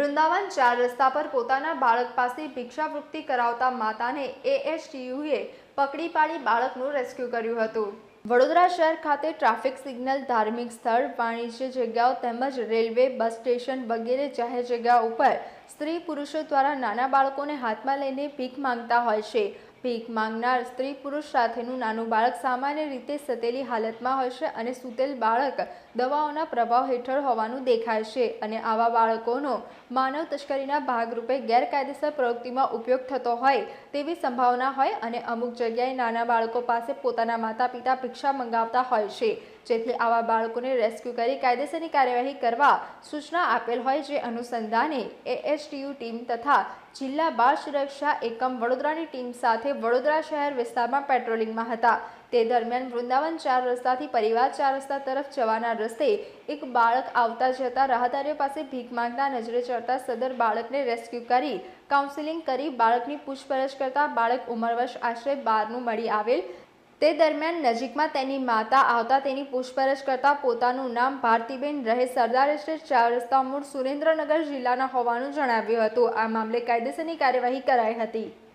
વૃંદાવન ચાર રસ્તા પર પોતાના બાળક પાસે ભિક્ષાવૃત્તિ કરાવતા માતાને એએસટીયુએ પકડી પાડી બાળકનું રેસ્ક્યુ કર્યું હતું. વડોદરા શહેર ખાતે ટ્રાફિક સિગ્નલ ધાર્મિક સ્થળ, વાણિજ્ય જગ્યાઓ તેમજ રેલવે, બસ સ્ટેશન વગેરે જાહેર જગ્યાઓ ઉપર સ્ત્રી પુરુષો દ્વારા નાના બાળકોને હાથમાં લઈને ભીખ માંગતા હોય છે. ભીખ માંગનાર સ્ત્રી પુરુષ સાથેનું નાનું બાળક સામાન્ય રીતે સતેલી હાલતમાં હોય છે અને સૂતેલ બાળક દવાઓના પ્રભાવ હેઠળ હોવાનું દેખાય છે અને આવા બાળકોનો માનવ તસ્કરીના ભાગરૂપે ગેરકાયદેસર પ્રવૃત્તિમાં ઉપયોગ થતો હોય તેવી સંભાવના હોય અને અમુક જગ્યાએ નાના બાળકો પાસે પોતાના માતા પિતા ભિક્ષા મંગાવતા હોય છે. જેથી આવા બાળકોને રેસ્ક્યુ કરી કાયદેસરની કાર્યવાહી કરવા સૂચના આપેલ હોય જે અનુસંધાને એએસટીયુ ટીમ તથા જિલ્લા બાળ સુરક્ષા એકમ વડોદરાની ટીમ સાથે વડોદરા શહેર વિસ્તારમાં પેટ્રોલિંગમાં હતા. તે દરમિયાન વૃંદાવન ચાર રસ્તાથી પરિવાર ચાર રસ્તા તરફ જવાના રસ્તે એક બાળક આવતા જતા રાહદારીઓ પાસે ભીખ માંગતા નજરે ચડતા સદર બાળકને રેસ્ક્યુ કરી, કાઉન્સેલિંગ કરી બાળકની પૂછપરછ કરતા બાળક ઉંમરવશ આશરે બારનું મળી આવેલ. તે દરમિયાન નજીકમાં તેની માતા આવતા તેની પૂછપરછ કરતા પોતાનું નામ ભારતીબેન રહે સરદાર એસ્ટેટ ચાર રસ્તા મૂળ સુરેન્દ્રનગર જિલ્લાના હોવાનું જણાવ્યું હતું. આ મામલે કાયદેસરની કાર્યવાહી કરાઈ હતી.